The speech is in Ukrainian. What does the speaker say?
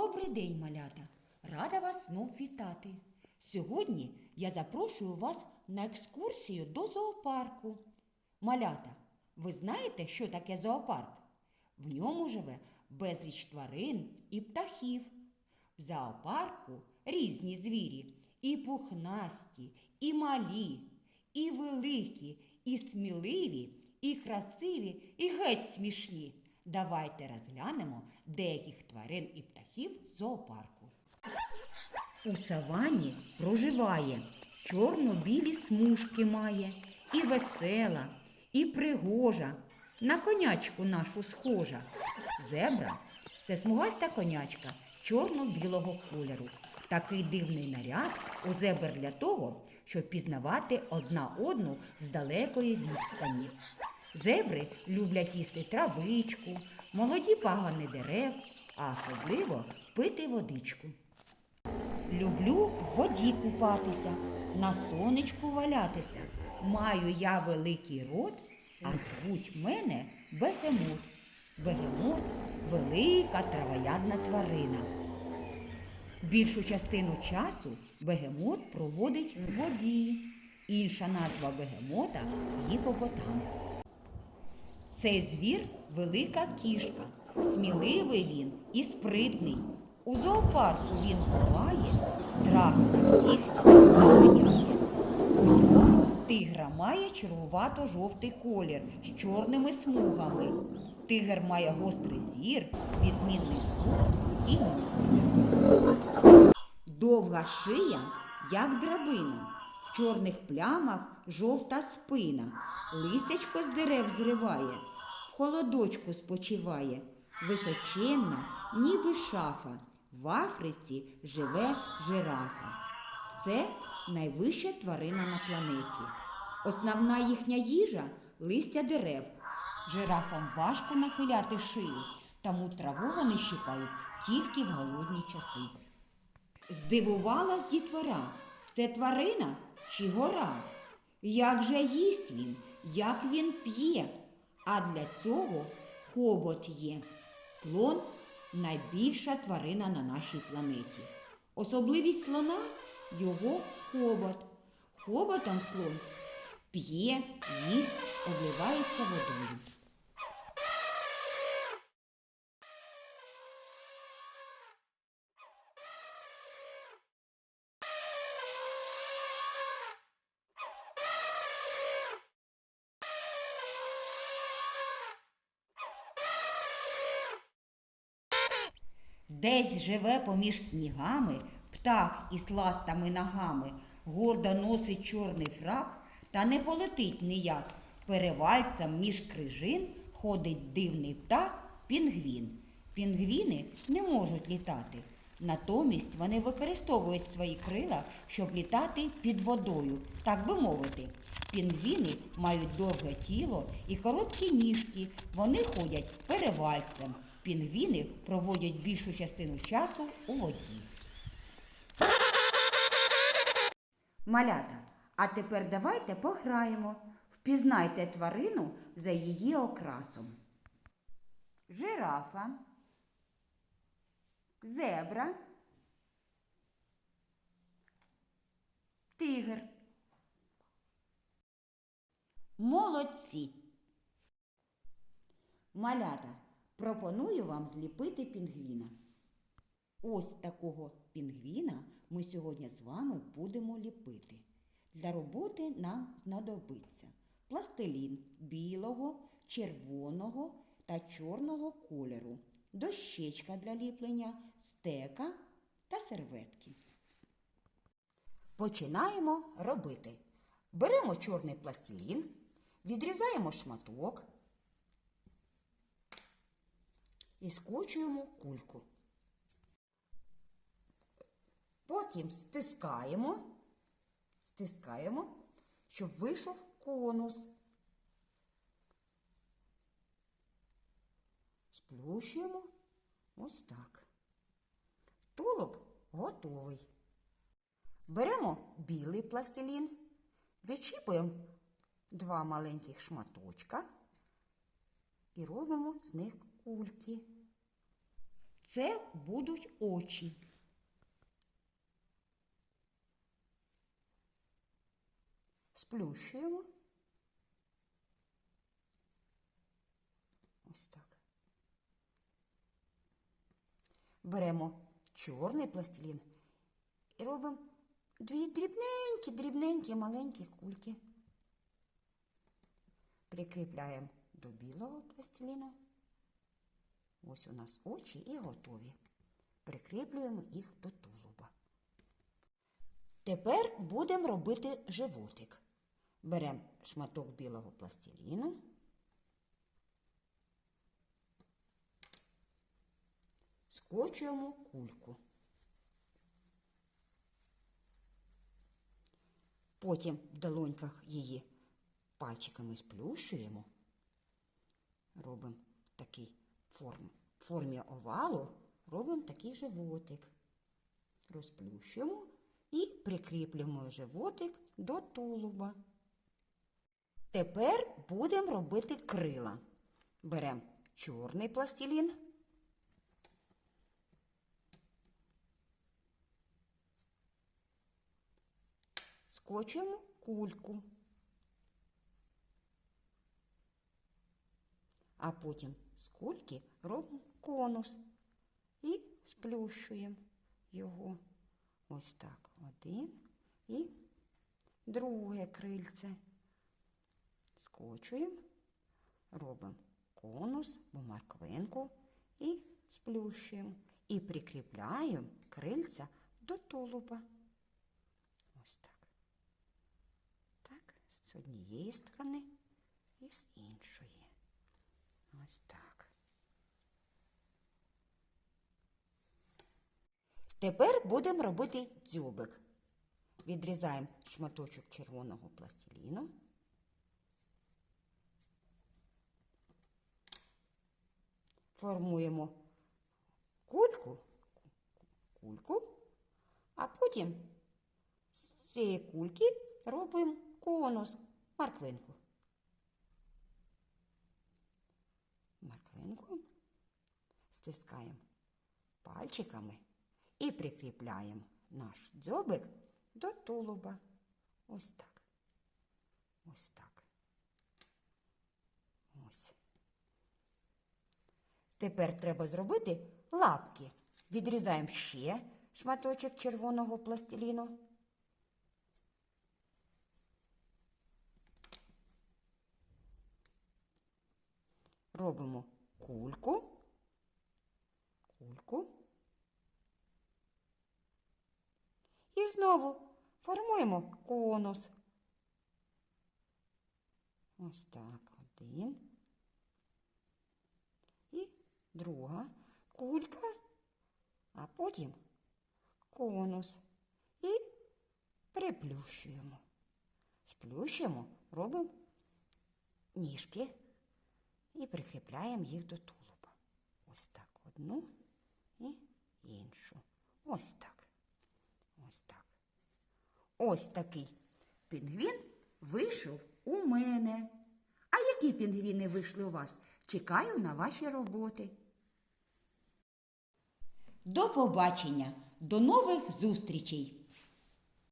Добрий день, малята! Рада вас знов вітати. Сьогодні я запрошую вас на екскурсію до зоопарку. Малята, ви знаєте, що таке зоопарк? В ньому живе безліч тварин і птахів. В зоопарку різні звірі, і пухнасті, і малі, і великі, і сміливі, і красиві, і геть смішні. Давайте розглянемо деяких тварин і птахів зоопарку. У савані проживає, чорно-білі смужки має, і весела, і пригожа, на конячку нашу схожа. Зебра це смугаста конячка чорно-білого кольору. Такий дивний наряд у зебр для того, щоб пізнавати одна одну з далекої відстані. Зебри люблять їсти травичку, молоді пагани дерев, а особливо пити водичку. Люблю в воді купатися, на сонечку валятися. Маю я великий рот, а звуть мене бегемот. Бегемот велика травоядна тварина. Більшу частину часу бегемот проводить в воді. Інша назва бегемота гіпопотам. Цей звір велика кішка. Сміливий він і спритний. У зоопарку він ховає, страх на всіх наганяє. Хутро тигра має червувато-жовтий колір з чорними смугами. Тигр має гострий зір, відмінний слух і нюх. Довга шия, як драбина, в чорних плямах жовта спина, листячко з дерев зриває, в холодочку спочиває, височенна, ніби шафа, в Африці живе жирафа. Це найвища тварина на планеті. Основна їхня їжа листя дерев. Жирафам важко нахиляти шию, тому траву вони щипають тільки в голодні часи. Здивувалась дітвора. Це тварина чи гора? Як же їсть він, як він п'є? А для цього хобот є. Слон найбільша тварина на нашій планеті. Особливість слона його хобот. Хоботом слон п'є, їсть, обливається водою. Десь живе поміж снігами птах із ластами ногами, гордо носить чорний фрак, та не полетить ніяк. Перевальцем між крижин ходить дивний птах пінгвін. Пінгвіни не можуть літати. Натомість вони використовують свої крила, щоб літати під водою, так би мовити. Пінгвіни мають довге тіло і короткі ніжки. Вони ходять перевальцем. Пінгвіни проводять більшу частину часу у воді. Малята, а тепер давайте пограємо. Впізнайте тварину за її окрасом. Жирафа, зебра, тигр. Молодці. Малята, пропоную вам зліпити пінгвіна. Ось такого пінгвіна ми сьогодні з вами будемо ліпити. Для роботи нам знадобиться пластилін білого, червоного та чорного кольору, дощечка для ліплення, стека та серветки. Починаємо робити. Беремо чорний пластилін, відрізаємо шматок і скочуємо кульку. Потім стискаємо, стискаємо, щоб вийшов конус. Сплющуємо ось так. Тулуб готовий. Беремо білий пластилін, відчіпуємо два маленьких шматочка і робимо з них кульки. Це будуть очі. Сплющуємо. Ось так. Беремо чорний пластилін і робимо дві дрібненькі, дрібненькі, маленькі кульки. Прикріпляємо до білого пластиліну. Ось у нас очі і готові. Прикріплюємо їх до тулуба. Тепер будемо робити животик. Беремо шматок білого пластиліну. Скочуємо кульку. Потім в долоньках її пальчиками сплющуємо. Робимо такий форм, в формі овалу, робимо такий животик. Розплющуємо і прикріплюємо животик до тулуба. Тепер будемо робити крила. Беремо чорний пластилін. Скочуємо кульку. А потім з кульки робимо конус і сплющуємо його. Ось так. Один і друге крильце. Скочуємо, робимо конус, морквинку і сплющуємо. І прикріпляємо крильця до тулуба. Ось так. Так, з однієї сторони і з іншої. Ось так. Тепер будемо робити дзьобик. Відрізаємо шматочок червоного пластиліну. Формуємо кульку, кульку, а потім з цієї кульки робимо конус, морквинку. Морквинку стискаємо пальчиками і прикріпляємо наш дзьобик до тулуба. Ось так. Ось так. Ось. Тепер треба зробити лапки. Відрізаємо ще шматочок червоного пластиліну. Робимо кульку, кульку. І знову формуємо конус. Ось так, один. І друга кулька, а потім конус. І приплющуємо. Сплющуємо, робимо ніжки і прикріпляємо їх до тулуба. Ось так одну і іншу. Ось так. Ось такий пінгвін вийшов у мене. А які пінгвіни вийшли у вас? Чекаю на ваші роботи. До побачення, до нових зустрічей!